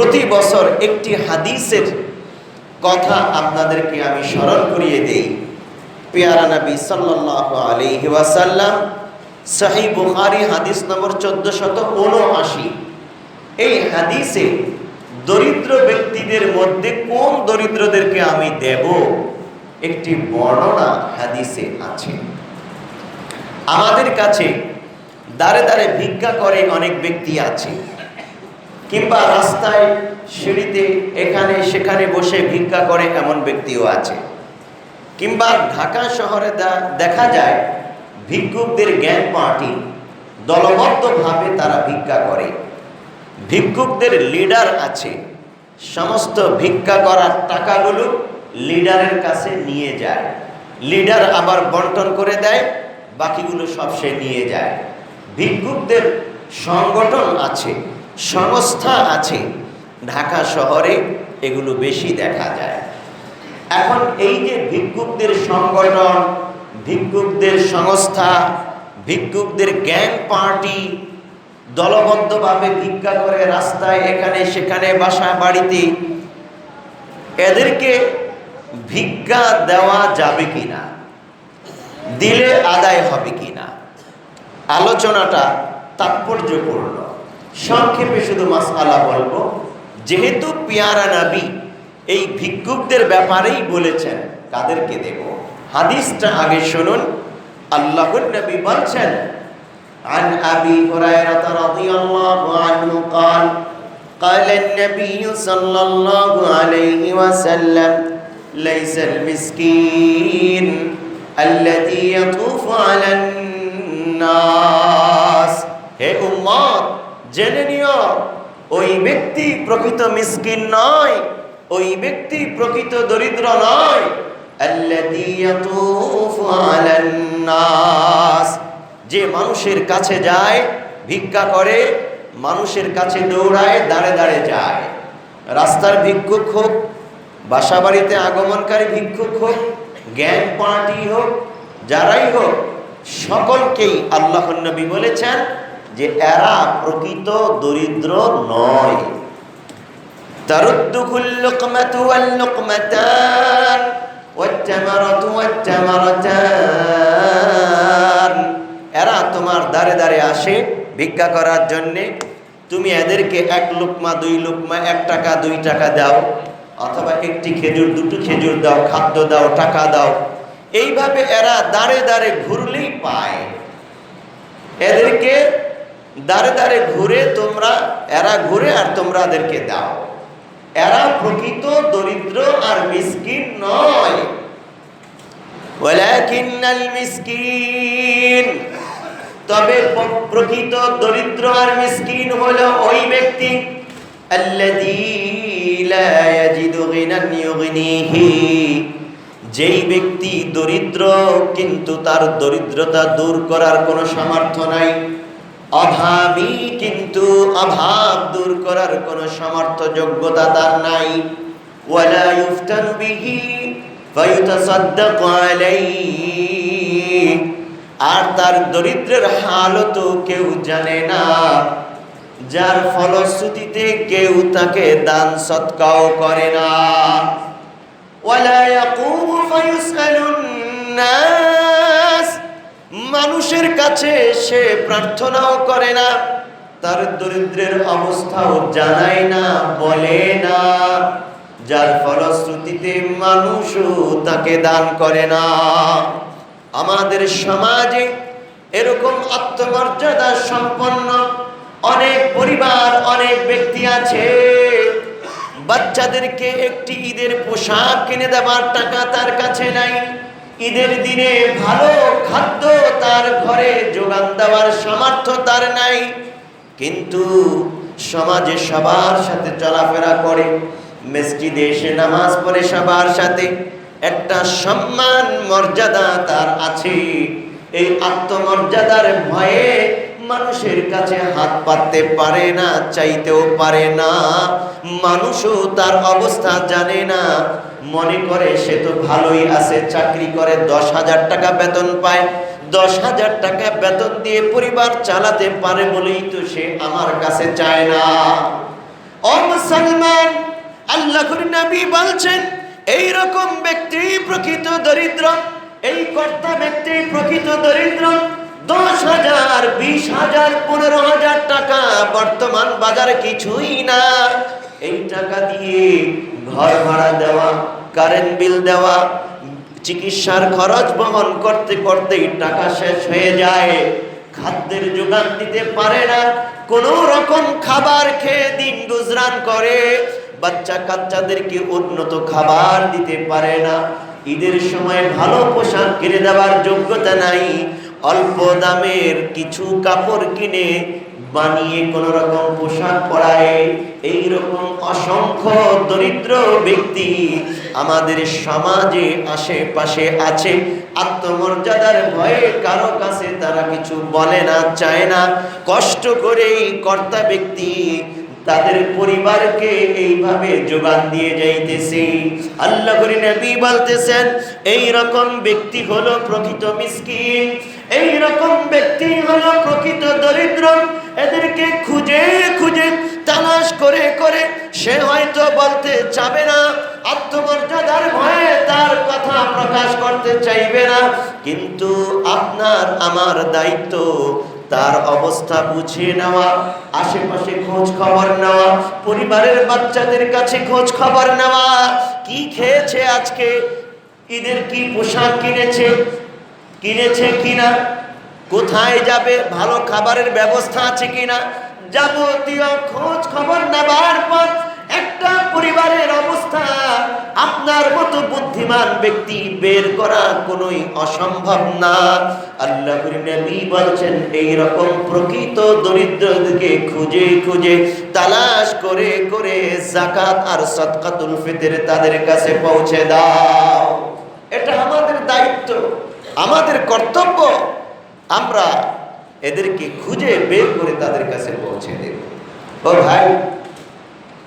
প্রতি বছর একটি হাদিসের কথা আপনাদেরকে আমি স্মরণ করিয়ে দেই। পেয়ারা নবী সাল্লাল্লাহু আলাইহি ওয়াসাল্লাম সহি বুখারী হাদিস নম্বর চোদ্দশত উনআশি এই হাদিসে দরিদ্র ব্যক্তিদের মধ্যে কোন দরিদ্রদেরকে আমি দেব? একটি বর্ণনা হাদিসে আছে। আমাদের কাছে দাঁড়ে দাঁড়ে ভিক্ষা করে অনেক ব্যক্তি আছে। কিংবা রাস্তায়, সিঁড়িতে, এখানে, সেখানে বসে ভিক্ষা করে এমন ব্যক্তিও আছে। কিংবা ঢাকা শহরে দেখা যায়, ভিক্ষুকদের জ্ঞান পার্টি দলবদ্ধভাবে তারা ভিক্ষা করে। ভিক্ষুকদের লিডার আছে। সমস্ত ভিক্ষা করার টাকাগুলো লিডারের কাছে নিয়ে যায়। লিডার আবার বন্টন করে দেয়, বাকিগুলো সব সে নিয়ে যায়। ভিক্ষুকদের সংগঠন আছে। সংস্থা আছে। ঢাকা শহরে এগুলো বেশি দেখা যায়। এখন এই যে ভিক্ষুকদের সংগঠন, ভিক্ষুকদের সংস্থা, ভিক্ষুকদের গ্যাং পার্টি, দলবদ্ধভাবে ভিক্ষা করে রাস্তায় এখানে সেখানে বাসা বাড়িতে, এদেরকে ভিক্ষা দেওয়া যাবে কি না দিলে আদায় হবে কিনা? আলোচনাটা তাৎপর্যপূর্ণ। সংক্ষেপে শুধু মাসালা বলবো যেহেতু পিয়ারা নাবি এই ভিক্ষুকদের ব্যাপারেই বলেছেন কাদেরকে দেব হাদিসটা আগে শুনুন আল্লাহর নবী বলছেন عن أبي هريرة رضي الله عنه قال قال النبي صلى الله عليه وسلم ليس المسكين الذي يطوف على الناس হে উম্মত জেনে নিও, ওই ব্যক্তি প্রকৃত মিসকিন নয়, ওই ব্যক্তি প্রকৃত দরিদ্র নয়। যে মানুষের কাছে যায়, ভিক্ষা করে, মানুষের কাছে দৌড়ায়, দাঁড়ে দাঁড়ে যায়। রাস্তার ভিক্ষুক হোক বাসা বাড়িতে আগমনকারী ভিক্ষুক হোক, জ্ঞান পার্টি হোক, যারাই হোক, সকলকেই আল্লাহ নবী বলেছেন যে এরা প্রকৃত দরিদ্র নয়। এরা তোমার দ্বারে দ্বারে আসে ভিক্ষা করার জন্যে। তুমি এদেরকে এক লুকমা, দুই লুকমা, এক টাকা, দুই টাকা দাও, অথবা একটি খেজুর, দুটো খেজুর দাও, খাদ্য দাও, টাকা দাও। এইভাবে এরা দাঁড়ে দাঁড়ে ঘুরলেই পায়। এদেরকে দাঁড়ে দাঁড়ে ঘুরে তোমরা, এরা ঘুরে আর তোমরা এদেরকে দাও। এরা প্রকৃত দরিদ্র আর মিসকিন নয়। তবে প্রকৃত দরিদ্র আর মিসকিন হলো ওই ব্যক্তি। যেই ব্যক্তি দরিদ্র, কিন্তু তার দরিদ্রতা দূর করার কোনো সামর্থ্য নাই। অভাবী, কিন্তু অভাব দূর করার কোনো সামর্থ্য যোগ্যতা তার নাই। ওয়ালা ইফতানু বিহি ফায়ুতাসাদ্দাকু আলাইহি। আর তার দরিদ্রের হালত কেউ জানে না। যার ফলশ্রুতিতে কেউ তাকে দান সৎকাও করে না। ওয়ালা ইয়াকুমু ফায়ুসআলুন নাস। মানুষের কাছে সে প্রার্থনাও করে না, তার দরিদ্রের অবস্থাও জানায় না, বলে না। যার ফলশ্রুতিতে মানুষও তাকে দান করে না। আমাদের সমাজে এরকম আত্মমর্যাদা সম্পন্ন অনেক পরিবার, অনেক ব্যক্তি আছে, বাচ্চাদেরকে একটি ঈদের পোশাক কিনে দেওয়ার টাকা তার কাছে নাই। ঈদের দিনে ভালো খাদ্য তার ঘরে যোগান দেওয়ার সামর্থ্য তার নাই। কিন্তু সমাজে সবার সাথে চলাফেরা করে, মসজিদে এসে নামাজ পড়ে সবার সাথে। একটা সম্মান, মর্যাদা তার আছে। এই আত্মমর্যাদার ভয়ে মানুষের কাছে হাত পাততে পারে না, চাইতেও পারে না। মানুষও তার অবস্থা জানে না। মনে করে, সে তো ভালোই আছে, চাকরি করে, দশ হাজার টাকা বেতন পায়। দশ হাজার টাকা বেতন দিয়ে পরিবার চালাতে পারে বলেই তো সে আমার কাছে চায় না। ও মুসলমান, আল্লাহর নবী বলছেন এই রকম ব্যক্তি প্রকৃত দরিদ্র, এই কর্তা ব্যক্তি প্রকৃত দরিদ্র, দশ হাজার, বিশ হাজার, পনেরো হাজার টাকা বর্তমান বাজারে কিছুই না। এই টাকা দিয়ে ঘর ভাড়া দেওয়া কারেন্ট বিল দেওয়া, চিকিৎসার খরচ বহন করতে করতেই টাকা শেষ হয়ে যায়। খাদ্যের যোগান দিতে পারে না, কোন রকম খাবার খেয়ে দিন গুজরান করে। বাচ্চা কাচ্চাদেরকে উন্নত খাবার দিতে পারে না। ঈদের সময় ভালো পোশাক কিনে দেওয়ার যোগ্যতা নাই। অল্প দামের কিছু কাপড় কিনে বানিয়ে কোন রকম পোশাক পরায় এই রকম অসংখ্য দরিদ্র ব্যক্তি আমাদের সমাজে, আশেপাশে আছে। আত্মমর্যাদার ভয়ে কারও কাছে তারা কিছু বলে না, চায় না। কষ্ট করেই কর্তা ব্যক্তি তাদের পরিবারকে এইভাবে যোগান দিয়ে যাইতেছে। আল্লাহ করি নবী বলতেছেন এই রকম ব্যক্তি হলো প্রকৃত মিসকিন। এই রকম ব্যক্তি হলো প্রকৃত দরিদ্র। এদেরকে খুঁজে খুঁজে তালাশ করে করে সে হয়তো বলতে চাবে না, আত্মমর্যাদার ভয়ে তার কথা প্রকাশ করতে চাইবে না। কিন্তু আপনার, আমার দায়িত্ব, তার অবস্থা বুঝিয়ে নেওয়া, আশেপাশে খোঁজ খবর নেওয়া, পরিবারের বাচ্চাদের কাছে খোঁজ খবর নেওয়া। কি খেয়েছে আজকে? ঈদের কি পোশাক কিনেছে? কিনেছে কিনা? কোথায় যাবে? ভালো খাবারের ব্যবস্থা আছে কিনা? যাবতীয় খোঁজ খবর নেবার পর একটা পরিবারের অবস্থা। আপনার মতো বুদ্ধিমান ব্যক্তি বের করা কোনোই অসম্ভব না। আল্লাহ নবী বলছেন এই রকম প্রকৃত দরিদ্রদেরকে খুঁজে খুঁজে তালাশ করে করে জাকাত আর সদকাতুল ফিতর তাদের কাছে পৌঁছে দাও। এটা আমাদের দায়িত্ব। আমাদের কর্তব্য আমরা এদেরকে খুঁজে বের করে তাদের কাছে পৌঁছে দেব। ও ভাই,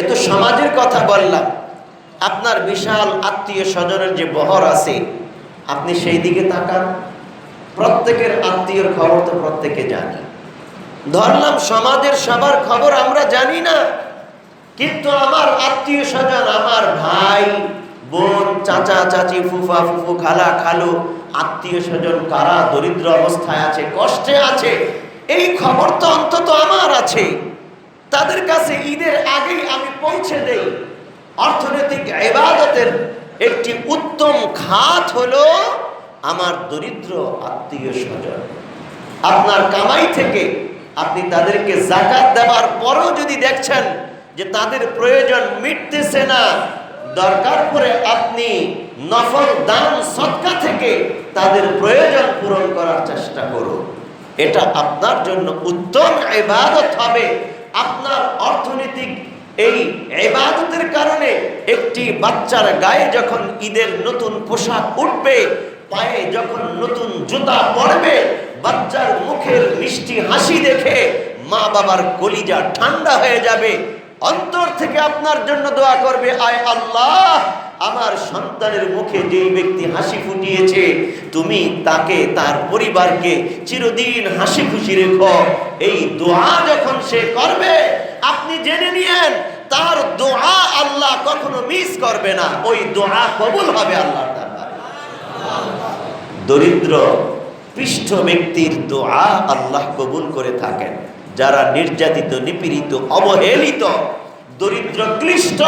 এ তো সমাজের কথা বললাম। আপনার বিশাল আত্মীয় স্বজনের যে বহর আছে, আপনি সেই দিকে তাকান। প্রত্যেকের আত্মীয়র খবর তো প্রত্যেকে জানি। ধরলাম সমাজের সবার খবর আমরা জানি না, কিন্তু আমার আত্মীয় স্বজন, আমার ভাই চাচা, চাচি, ফুফা, ফুফু, খালা, খালু, আত্মীয় স্বজন, কারা দরিদ্র অবস্থায় আছে, কষ্টে আছে, এই খবর তো অন্তত আমার আছে। তাদের কাছে ঈদের আগেই আমি পৌঁছে দেই। অর্থনৈতিক এবাদতের একটি উত্তম খাত হলো আমার দরিদ্র আত্মীয় স্বজন। আপনার কামাই থেকে আপনি তাদেরকে জাকাত দেওয়ার পরও যদি দেখছেন যে তাদের প্রয়োজন মিটতেছে না দরকার পরে আপনি নফল দান সৎকা থেকে তাদের প্রয়োজন পূরণ করার চেষ্টা করুন। এটা আপনার জন্য উত্তম ইবাদত হবে। আপনার অর্থনৈতিক এই ইবাদতের কারণে একটি বাচ্চার গায়ে যখন ঈদের নতুন পোশাক উঠবে, পায়ে যখন নতুন জুতা পড়বে বাচ্চার মুখের মিষ্টি হাসি দেখে মা বাবার কলিজা ঠান্ডা হয়ে যাবে। অন্তর থেকে আপনার জন্য দোয়া করবে, আয় আল্লাহ, আমার সন্তানের মুখে যেই ব্যক্তি হাসি ফুটিয়েছে, তুমি তাকে, তার পরিবারকে চিরদিন হাসি খুশি রেখো। এই দোয়া যখন সে করবে, আপনি জেনে নিয়েন, তার দোয়া আল্লাহ কখনো মিস করবে না। ওই দোয়া কবুল হবে আল্লাহ দরিদ্র পৃষ্ঠ ব্যক্তির দোয়া আল্লাহ কবুল করে থাকেন। যারা নির্যাতিত, নিপীড়িত, অবহেলিত, দরিদ্র, ক্লিষ্ট,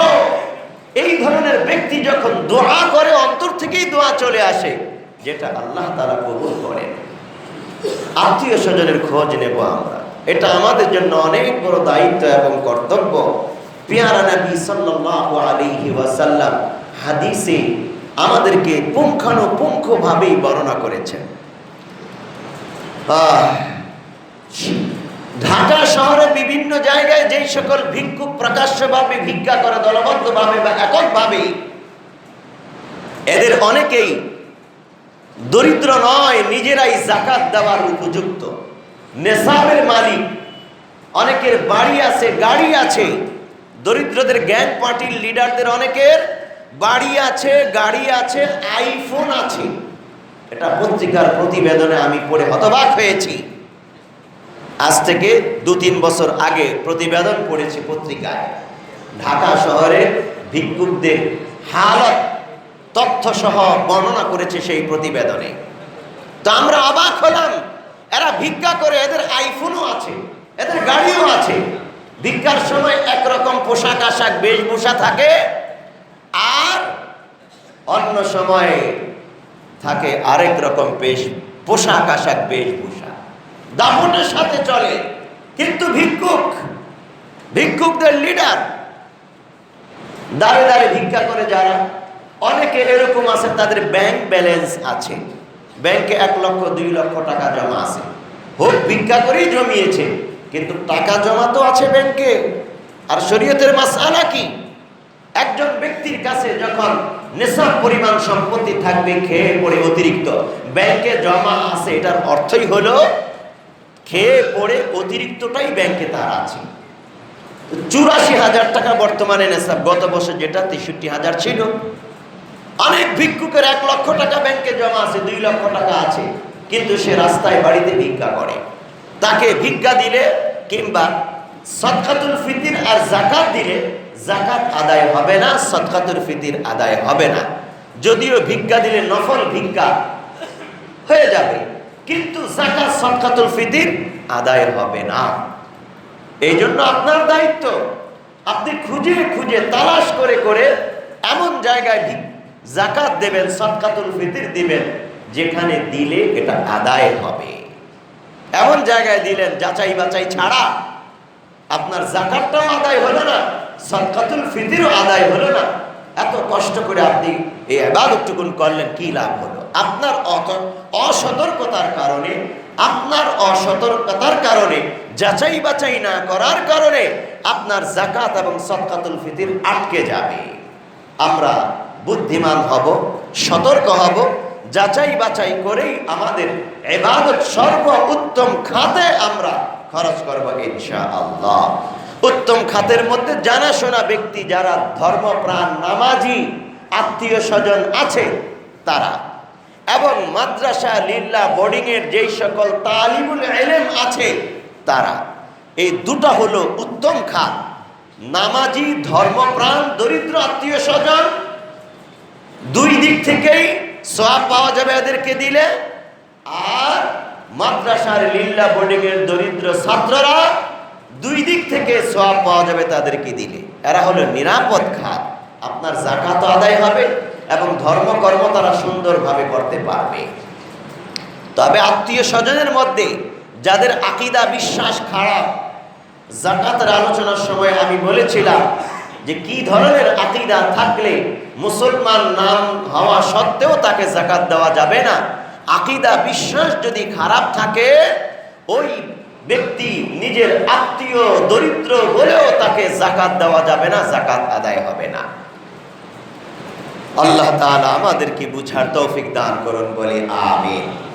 এই ধরনের ব্যক্তি যখন দোয়া করে, অন্তর থেকেই দোয়া চলে আসে, যেটা আল্লাহ তারা কবুল করেন। আত্মীয় স্বজনের খোঁজ নেব আমরা। এটা আমাদের জন্য অনেক বড় দায়িত্ব এবং কর্তব্য। পিয়ারা নবী সাল্লাল্লাহু আলাইহি ওয়াসাল্লাম হাদিসে আমাদেরকে পুঙ্খানুপুঙ্খভাবেই বর্ণনা করেছেন। আহ ঢাকা শহরে বিভিন্ন জায়গায় যেই সকল ভিক্ষুক প্রকাশ্যভাবে ভিক্ষা করে, দলবদ্ধভাবে বা এককভাবে এদের অনেকেই দরিদ্র নয়, নিজেরাই জাকাত দেওয়ার উপযুক্ত। নেশাবের মালিক, অনেকের বাড়ি আছে, গাড়ি আছে, দরিদ্রদের গ্যাং পার্টির লিডারদের অনেকের বাড়ি আছে, গাড়ি আছে, আইফোন আছে। এটা পত্রিকার প্রতিবেদনে আমি পড়ে হতবাক হয়েছি। আজ থেকে দু তিন বছর আগে প্রতিবেদন পড়েছি পত্রিকায়। ঢাকা শহরে ভিক্ষুকদের হালত তথ্য সহ বর্ণনা করেছে সেই প্রতিবেদনে। তো আমরা অবাক হলাম, এরা ভিক্ষা করে, এদের আইফোনও আছে, এদের গাড়িও আছে। ভিক্ষার সময় একরকম পোশাক আশাক, বেশভূষা থাকে, আর অন্য সময়ে থাকে আরেক রকম বেশ পোশাক আশাক, বেশভূষা। দাপটের সাথে চলে। কিন্তু ভিক্ষুক, ভিক্ষুকদের লিডার দাঁড়ে দাঁড়ে ভিক্ষা করে যারা, অনেকে এরকম আছে, তাদের ব্যাংক ব্যালেন্স আছে। ব্যাংকে এক লক্ষ, দুই লক্ষ টাকা জমা আছে। হোক, ভিক্ষা করেই জমিয়েছে, কিন্তু টাকা জমা তো আছে ব্যাংকে আর শরীয়তের মাসালা কি? একজন ব্যক্তির কাছে যখন নেশাব পরিমাণ সম্পত্তি থাকবে, খেয়ে পড়ে অতিরিক্ত ব্যাংকে জমা আছে, এটার অর্থই হলো খেয়ে পড়ে অতিরিক্তটাই ব্যাংকে তার আছে। চুরাশি হাজার টাকা বর্তমানে নেশাব গত বছর যেটা তেষট্টি হাজার ছিল। অনেক ভিক্ষুকের এক লক্ষ টাকা ব্যাংকে জমা আছে, দুই লক্ষ টাকা আছে। কিন্তু সে রাস্তায় বাড়িতে ভিক্ষা করে। তাকে ভিক্ষা দিলে কিংবা সৎকাতুল ফিতির আর জাকাত দিলে জাকাত আদায় হবে না সৎকাতুল ফিতির আদায় হবে না। যদিও ভিক্ষা দিলে নফল ভিক্ষা হয়ে যাবে। কিন্তু জাকাত সৎকাতুল ফিতির আদায় হবে না। এই জন্য আপনার দায়িত্ব, আপনি খুঁজে খুঁজে তালাশ করে করে এমন জায়গায় জাকাত দেবেন সৎকাতুল ফিতির দিবেন, যেখানে দিলে এটা আদায় হবে। এমন জায়গায় দিলেন, যাচাই বাছাই ছাড়া আপনার জাকাতটাও আদায় হলো না সৎকাতুল ফিতিরও আদায় হলো না। এত কষ্ট করে আপনি এই আবাদটুকুন করলেন, কি লাভ হলো? আপনার অত- অসতর্কতার কারণে, আপনার অসতর্কতার কারণে, যাচাই বাছাই না করার কারণে আপনার জাকাত এবং সৎকাতুল ফিতির আটকে যাবে। আমরা বুদ্ধিমান হব, সতর্ক হব, যাচাই বাছাই করেই আমাদের এবাদত সর্ব উত্তম খাতে আমরা খরচ করব ইনশা আল্লাহ উত্তম খাতের মধ্যে জানাশোনা ব্যক্তি যারা ধর্মপ্রাণ নামাজি, আত্মীয় স্বজন আছে, তারা। এবং মাদ্রাসা, লিল্লা, বোর্ডিংয়ের যেই সকল তালিমুল এলেম আছে, তারা। এই দুটা হলো উত্তম খাত। নামাজি, ধর্মপ্রাণ, দরিদ্র আত্মীয় স্বজন, দুই দিক থেকেই সোয়াব পাওয়া যাবে এদেরকে দিলে। আর মাদ্রাসার, লিল্লা বোর্ডিং এর দরিদ্র ছাত্ররা দুই দিক থেকে সব পাওয়া যাবে তাদেরকে দিলে। এরা হলো নিরাপদ খাত, আপনার জাকাত আদায় হবে এবং ধর্মকর্ম তারা সুন্দরভাবে করতে পারবে। তবে আত্মীয় স্বজনের মধ্যে যাদের আকিদা বিশ্বাস খারাপ জাকাতের আলোচনার সময় আমি বলেছিলাম যে কি ধরনের আকিদা থাকলে মুসলমান নাম হওয়া সত্ত্বেও তাকে জাকাত দেওয়া যাবে না। আকিদা বিশ্বাস যদি খারাপ থাকে, ওই ব্যক্তি নিজের আত্মীয় দরিদ্র হলেও তাকে জাকাত দেওয়া যাবে না জাকাত আদায় হবে না। আল্লাহ তাআলা আমাদেরকে বুঝার তৌফিক দান করুন বলে আমিন।